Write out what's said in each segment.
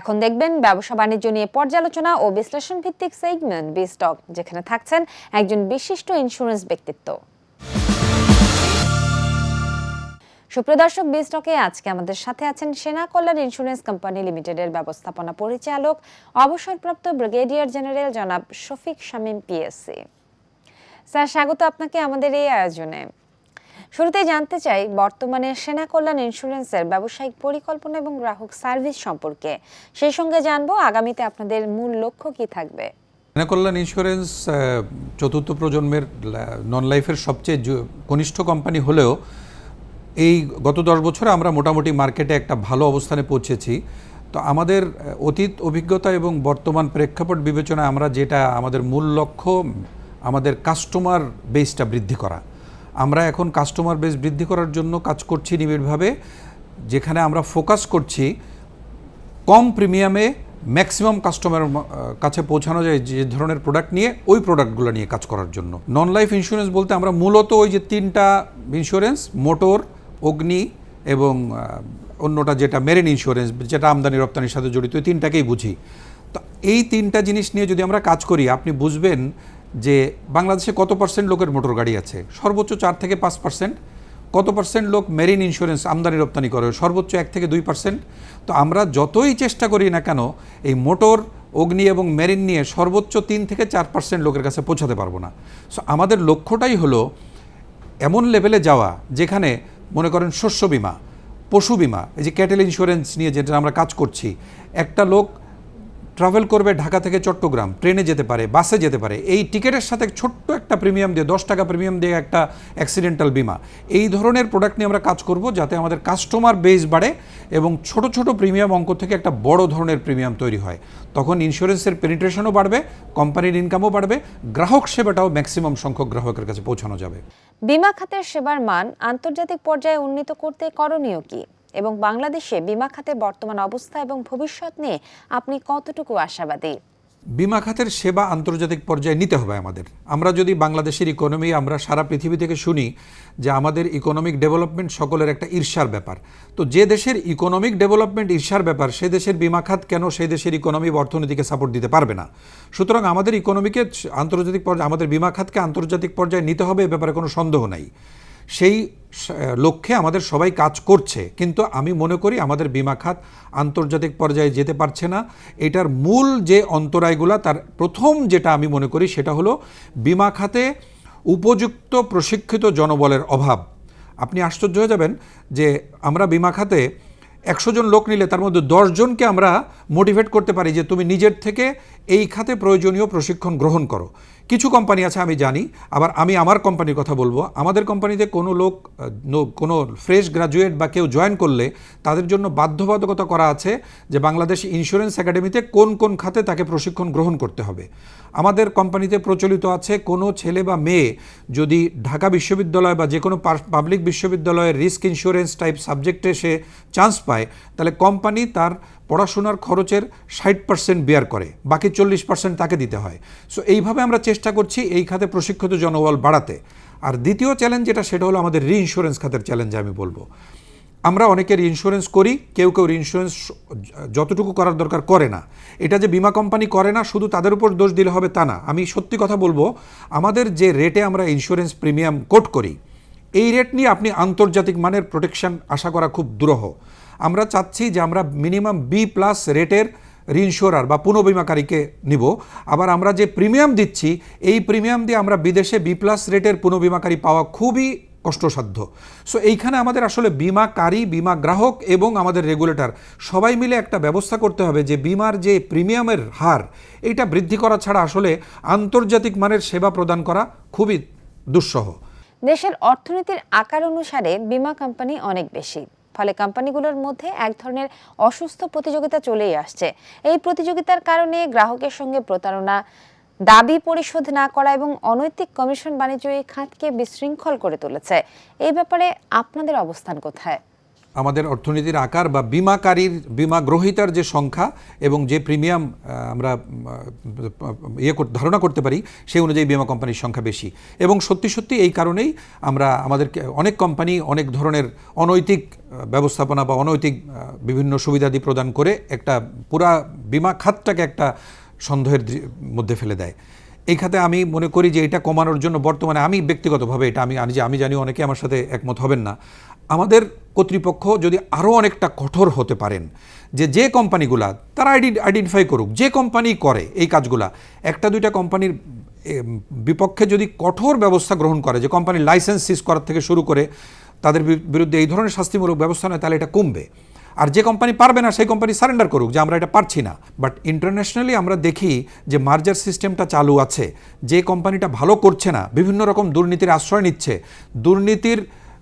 এখন দেখবেন ব্যবসা বাণিজ্য নিয়ে পর্যালোচনা ও বিশ্লেষণ ভিত্তিক সেগমেন্ট বি স্টক যেখানে থাকছেন একজন বিশিষ্ট ইন্স্যুরেন্স ব্যক্তিত্ব। সুপ্রিয় দর্শক বি স্টকে আজকে আমাদের সাথে আছেন সেনা কল্যাণ ইন্স্যুরেন্স কোম্পানি লিমিটেডের ব্যবস্থাপনা পরিচালক, অবসরপ্রাপ্ত ব্রিগেডিয়ার জেনারেল জনাব শফিক শামীম পিএসসি স্যার, স্বাগত আপনাকে আমাদের এই আয়োজনে। শুরুতেই জানতে চাই, বর্তমানে সেনা কল্যাণ ইন্স্যুরেন্সের ব্যবসায়িক পরিকল্পনা এবং গ্রাহক সার্ভিস সম্পর্কে। সেই সঙ্গে জানব আগামীতে আপনাদের মূল লক্ষ্য কি থাকবে। সেনা কল্যাণ ইন্স্যুরেন্স চতুর্থ প্রজন্মের নন লাইফের সবচেয়ে কনিষ্ঠ কোম্পানি হলেও এই গত দশ বছরে আমরা মোটামুটি মার্কেটে একটা ভালো অবস্থানে পৌঁছেছি। তো আমাদের অতীত অভিজ্ঞতা এবং বর্তমান প্রেক্ষাপট বিবেচনায় আমরা যেটা আমাদের মূল লক্ষ্য, আমাদের কাস্টমার বেসটা বৃদ্ধি করা। আমরা এখন কাস্টমার বেস বৃদ্ধি করার জন্য কাজ করছি নিবিড়ভাবে, যেখানে আমরা ফোকাস করছি কম প্রিমিয়ামে ম্যাক্সিমাম কাস্টমারের কাছে পৌঁছানো যায় যে ধরনের প্রোডাক্ট নিয়ে, ওই প্রোডাক্টগুলো নিয়ে কাজ করার জন্য। নন লাইফ ইন্স্যুরেন্স বলতে আমরা মূলত ওই যে তিনটা ইন্স্যুরেন্স মোটর অগ্নি এবং অন্যটা যেটা মেরিন ইন্স্যুরেন্স যেটা আমদানি রপ্তানির সাথে জড়িত ওই তিনটাকেই বুঝি। তো এই তিনটা জিনিস নিয়ে যদি আমরা কাজ করি, আপনি বুঝবেন যে বাংলাদেশে কত পার্সেন্ট লোকের মোটর গাড়ি আছে? সর্বোচ্চ চার থেকে পাঁচ পার্সেন্ট। কত পার্সেন্ট লোক মেরিন ইন্স্যুরেন্স আমদানি রপ্তানি করে? সর্বোচ্চ এক থেকে দুই পার্সেন্ট। তো আমরা যতই চেষ্টা করি না কেন, এই মোটর, অগ্নি এবং মেরিন নিয়ে সর্বোচ্চ তিন থেকে চার পার্সেন্ট লোকের কাছে পৌঁছাতে পারব না। সো আমাদের লক্ষ্যটাই হলো এমন লেভেলে যাওয়া যেখানে মনে করেন শস্য বিমা, পশু বিমা, এই যে ক্যাটেল ইন্স্যুরেন্স নিয়ে যেটা আমরা কাজ করছি। একটা লোক ট্রাভেল করবে ঢাকা থেকে চট্টগ্রাম, ট্রেনে যেতে পারে, বাসে যেতে পারে। এই টিকিটের সাথে ছোট্ট একটা প্রিমিয়াম দিয়ে, দশ টাকা প্রিমিয়াম দিয়ে একটা অ্যাক্সিডেন্টাল বিমা। এই ধরনের প্রোডাক্ট নিয়ে আমরা কাজ করব যাতে আমাদের কাস্টমার বেস বাড়ে এবং ছোট ছোট প্রিমিয়াম অঙ্ক থেকে একটা বড় ধরনের প্রিমিয়াম তৈরি হয়। তখন ইন্স্যুরেন্সের পেনিট্রেশনও বাড়বে কোম্পানির ইনকামও বাড়বে, গ্রাহক সেবাটাও ম্যাক্সিমাম সংখ্যক গ্রাহকের কাছে পৌঁছানো যাবে। বিমা খাতের সেবার মান আন্তর্জাতিক পর্যায়ে উন্নীত করতে করণীয় কি? এবং বাংলাদেশে বিমা খাতের বর্তমান অবস্থা এবং ভবিষ্যৎ নিয়ে আপনি কতটুকু আশাবাদী? বিমা খাতের সেবা আন্তর্জাতিক পর্যায়ে নিতে হবে আমাদের। আমরা যদি বাংলাদেশের ইকোনমি আমরা সারা পৃথিবী থেকে শুনি যে আমাদের ইকোনমিক ডেভেলপমেন্ট সকলের একটা ঈর্ষার ব্যাপার। তো যে দেশের ইকোনমিক ডেভেলপমেন্ট ঈর্ষার ব্যাপার, সে দেশের বিমা খাত কেন সেই দেশের ইকোনমি অর্থনীতিকে সাপোর্ট দিতে পারবে না? সুতরাং আমাদের ইকোনমিকে আন্তর্জাতিক পর্যায়ে, আমাদের বিমা খাতকে আন্তর্জাতিক পর্যায়ে নিতে হবে এ ব্যাপারে কোনো সন্দেহ নাই। সেই লক্ষ্যে আমাদের সবাই কাজ করছে। কিন্তু আমি মনে করি আমাদের বিমা খাত আন্তর্জাতিক পর্যায়ে যেতে পারছে না। এটার মূল যে অন্তরায়গুলা, তার প্রথম যেটা আমি মনে করি সেটা হলো বিমা খাতে উপযুক্ত প্রশিক্ষিত জনবলের অভাব। আপনি আশ্চর্য হয়ে যাবেন যে আমরা বিমা খাতে একশো জন লোক নিলে তার মধ্যে জনকে আমরা মোটিভেট করতে পারি যে তুমি নিজের থেকে এই খাতে প্রয়োজনীয় প্রশিক্ষণ গ্রহণ করো। কিছু কোম্পানি আছে আমি জানি, আবার আমি আমার কোম্পানির কথা বলব। আমাদের কোম্পানিতে কোনো লোক কোনো ফ্রেশ গ্রাজুয়েট বা কেউ জয়েন করলে তাদের জন্য বাধ্যবাধকতা করা আছে যে বাংলাদেশ ইন্স্যুরেন্স একাডেমিতে কোন কোন খাতে তাকে প্রশিক্ষণ গ্রহণ করতে হবে। আমাদের কোম্পানিতে প্রচলিত আছে কোনো ছেলে বা মেয়ে যদি ঢাকা বিশ্ববিদ্যালয় বা যে কোনো পাবলিক বিশ্ববিদ্যালয়ের রিস্ক ইন্স্যুরেন্স টাইপ সাবজেক্টে সে চান্স পায় তাহলে কোম্পানি তার পড়াশোনার খরচের ষাট পার্সেন্ট বেয়ার করে, বাকি চল্লিশ পার্সেন্ট তাকে দিতে হয়। সো এইভাবে আমরা চেষ্টা করছি এই খাতে প্রশিক্ষিত জনবল বাড়াতে। আর দ্বিতীয় চ্যালেঞ্জ যেটা, সেটা হলো আমাদের রি ইন্স্যুরেন্স খাতের চ্যালেঞ্জ আমি বলব। আমরা অনেকের ইন্স্যুরেন্স করি, কেউ কেউ ইন্স্যুরেন্স যতটুকু করার দরকার করে না। এটা যে বিমা কোম্পানি করে না, শুধু তাদের উপর দোষ দিলে হবে তা না। আমি সত্যি কথা বলব, আমাদের যে রেটে আমরা ইন্স্যুরেন্স প্রিমিয়াম কোট করি, এই রেট নিয়ে আপনি আন্তর্জাতিক মানের প্রোটেকশন আশা করা খুব দুরূহ। আমরা চাচ্ছি যে আমরা মিনিমাম বি প্লাস রেটের রিইনশোরার বা পুনঃবিমাকারীকে নিব। আবার আমরা যে প্রিমিয়াম দিচ্ছি, এই প্রিমিয়াম দিয়ে আমরা বিদেশে বি প্লাস রেটের পুনঃবিমাকারী পাওয়া খুবই কষ্টসাধ্য। সো এইখানে আমাদের আসলে বিমাকারী বিমা গ্রাহক এবং আমাদের রেগুলেটর সবাই মিলে একটা ব্যবস্থা করতে হবে যে বিমার যে প্রিমিয়ামের হার, এইটা বৃদ্ধি করা ছাড়া আসলে আন্তর্জাতিক মানের সেবা প্রদান করা খুবই দুঃসহ। দেশের অর্থনীতির আকার অনুসারে বিমা কোম্পানি অনেক বেশি। ফলে কোম্পানিগুলোর মধ্যে এক ধরনের অসুস্থ প্রতিযোগিতা চলেই আসছে। এই প্রতিযোগিতার কারণে গ্রাহকের সঙ্গে প্রতারণা, দাবি পরিশোধ না করা এবং অনৈতিক কমিশন বাণিজ্য এই খাতকে বিশৃঙ্খল করে তুলেছে। এই ব্যাপারে আপনাদের অবস্থান কোথায়? আমাদের অর্থনীতির আকার বা বিমাকারীর বিমা গ্রহীতার যে সংখ্যা এবং যে প্রিমিয়াম আমরা ইয়ে ধারণা করতে পারি, সেই অনুযায়ী বিমা কোম্পানির সংখ্যা বেশি। এবং সত্যি সত্যি এই কারণেই আমরা আমাদের অনেক কোম্পানি অনেক ধরনের অনৈতিক ব্যবস্থাপনা বা অনৈতিক বিভিন্ন সুবিধাদি প্রদান করে একটা পুরা বিমা খাতটাকে একটা সন্দেহের মধ্যে ফেলে দেয়। এই খাতে আমি মনে করি যে এটা কমানোর জন্য বর্তমানে আমি ব্যক্তিগতভাবে এটা আমি আমি জানি অনেকে আমার সাথে একমত হবেন না। আমাদের কর্তৃপক্ষ যদি আরও অনেকটা কঠোর হতে পারেন, যে যে কোম্পানিগুলা, তারা আইডি আইডেন্টিফাই করুক, যে কোম্পানি করে এই কাজগুলা, একটা দুইটা কোম্পানির বিপক্ষে যদি কঠোর ব্যবস্থা গ্রহণ করে, যে কোম্পানির লাইসেন্স সিজ করার থেকে শুরু করে তাদের বিরুদ্ধে এই ধরনের শাস্তিমূলক ব্যবস্থা নেয়, তাহলে এটা কমবে। আর যে কোম্পানি পারবে না, সেই কোম্পানি সারেন্ডার করুক, যে আমরা এটা পারছি না। বাট ইন্টারন্যাশনালি আমরা দেখি যে মার্জার সিস্টেমটা চালু আছে, যে কোম্পানিটা ভালো করছে না, বিভিন্ন রকম দুর্নীতির আশ্রয় নিচ্ছে, দুর্নীতির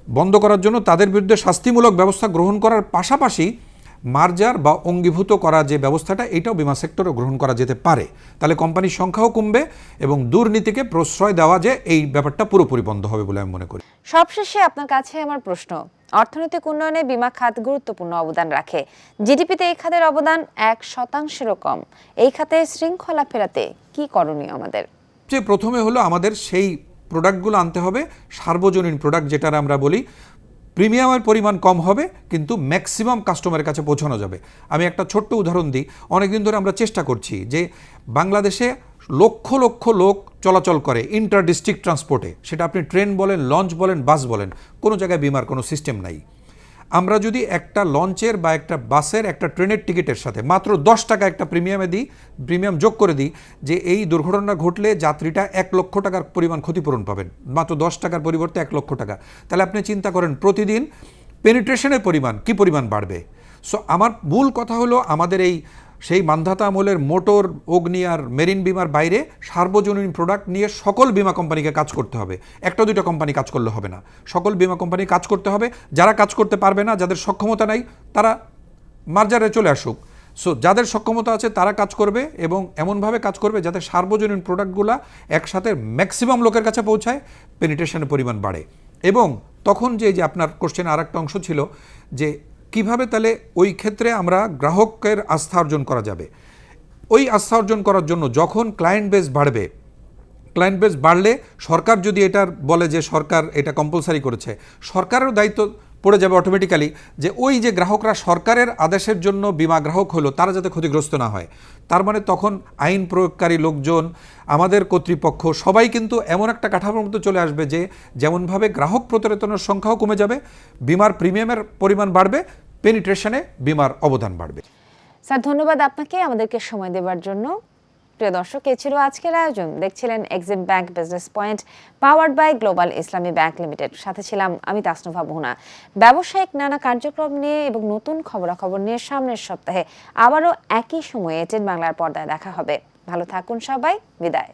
বন্ধ করার জন্য তাদের বিরুদ্ধে শাস্তিমূলক ব্যবস্থা গ্রহণ করার পাশাপাশি মার্জার বা অঙ্গীভূত করা যে ব্যবস্থাটা এটাও বিমা সেক্টরে গ্রহণ করা যেতে পারে। তাহলে কোম্পানির সংখ্যাও কমবে এবং দুর্নীতিকে প্রশ্রয় দেওয়া যে এই ব্যাপারটা পুরোপুরি বন্ধ হবে বলে আমি মনে করি। সবশেষে আপনার কাছে আমার প্রশ্ন। অর্থনৈতিক উন্নয়নে বিমা খাত গুরুত্বপূর্ণ অবদান রাখে। জিডিপিতে এই খাতের অবদান এক শতাংশেরও কম। এই খাতে শৃঙ্খলা ফেরাতে কি করণীয় আমাদের? যে প্রথমে হলো আমাদের সেই প্রোডাক্টগুলো আনতে হবে, সার্বজনীন প্রোডাক্ট যেটার আমরা বলি প্রিমিয়ামের পরিমাণ কম হবে, কিন্তু ম্যাক্সিমাম কাস্টমারের কাছে পৌঁছানো যাবে। আমি একটা ছোট্ট উদাহরণ দিই, অনেকদিন ধরে আমরা চেষ্টা করছি যে বাংলাদেশে লক্ষ লক্ষ লোক চলাচল করে ইন্টার ডিস্ট্রিক্ট ট্রান্সপোর্টে সেটা আপনি ট্রেন বলেন লঞ্চ বলেন বাস বলেন, কোনো জায়গায় বিমার কোনো সিস্টেম নাই। আমরা যদি একটা লঞ্চের বা একটা বাসের একটা ট্রেনের টিকিটের সাথে মাত্র দশ টাকা একটা প্রিমিয়ামে দিই, প্রিমিয়াম যোগ করে দিই, যে এই দুর্ঘটনা ঘটলে যাত্রীটা এক লক্ষ টাকার পরিমাণ ক্ষতিপূরণ পাবেন। মাত্র দশ টাকার পরিবর্তে এক লক্ষ টাকা। তাহলে আপনি চিন্তা করেন, প্রতিদিন পেনিট্রেশনের পরিমাণ কি পরিমাণ বাড়বে? সো আমার মূল কথা হলো আমাদের এই সেই মান্ধাতা আমলের মোটর, অগ্নি আর মেরিন বিমার বাইরে সার্বজনীন প্রোডাক্ট নিয়ে সকল বিমা কোম্পানিকে কাজ করতে হবে। একটা দুইটা কোম্পানি কাজ করলে হবে না। সকল বিমা কোম্পানি কাজ করতে হবে। যারা কাজ করতে পারবে না, যাদের সক্ষমতা নাই, তারা মার্জারে চলে আসুক। সো যাদের সক্ষমতা আছে, তারা কাজ করবে এবং এমনভাবে কাজ করবে যাতে সার্বজনীন প্রোডাক্টগুলা একসাথে ম্যাক্সিমাম লোকের কাছে পৌঁছায় পেনিটেশনের পরিমাণ বাড়ে। এবং তখন যে যে আপনার কোশ্চেন আর একটা অংশ ছিল যে কীভাবে তাহলে ওই ক্ষেত্রে আমরা গ্রাহকের আস্থা অর্জন করা যাবে? ওই আস্থা অর্জন করার জন্য যখন ক্লায়েন্ট বেস বাড়বে ক্লায়েন্ট বেস বাড়লে সরকার যদি এটার বলে যে সরকার এটা কম্পালসারি করেছে, সরকারেরও দায়িত্ব পড়ে যাবে অটোমেটিক্যালি যে ওই যে গ্রাহকরা সরকারের আদেশের জন্য বিমা গ্রাহক হলো, তারা যাতে ক্ষতিগ্রস্ত না হয়। তার মানে তখন আইন প্রয়োগকারী লোকজন, আমাদের কর্তৃপক্ষ সবাই কিন্তু এমন একটা কাঠামোর মধ্যে চলে আসবে যে যেমনভাবে গ্রাহক প্রতারণার সংখ্যাও কমে যাবে, বিমার প্রিমিয়ামের পরিমাণ বাড়বে পেনিট্রেশনে বিমার অবদান বাড়বে। স্যার, ধন্যবাদ আপনাকে। আমাদেরকে সময় দেওয়ার জন্য। প্রিয় দর্শক, এ ছিল আজকের আয়োজন। দেখছিলেন Exim bank business point powered by Global Islami bank limited সাথে ছিলাম আমি তাসনুভা ভুনা ব্যবসায়িক নানা কার্যক্রম নিয়ে এবং নতুন খবরাখবর নিয়ে সামনের সপ্তাহে আবারও একই সময়ে এটেন বাংলার পর্দায় দেখা হবে। ভালো থাকুন সবাই, বিদায়।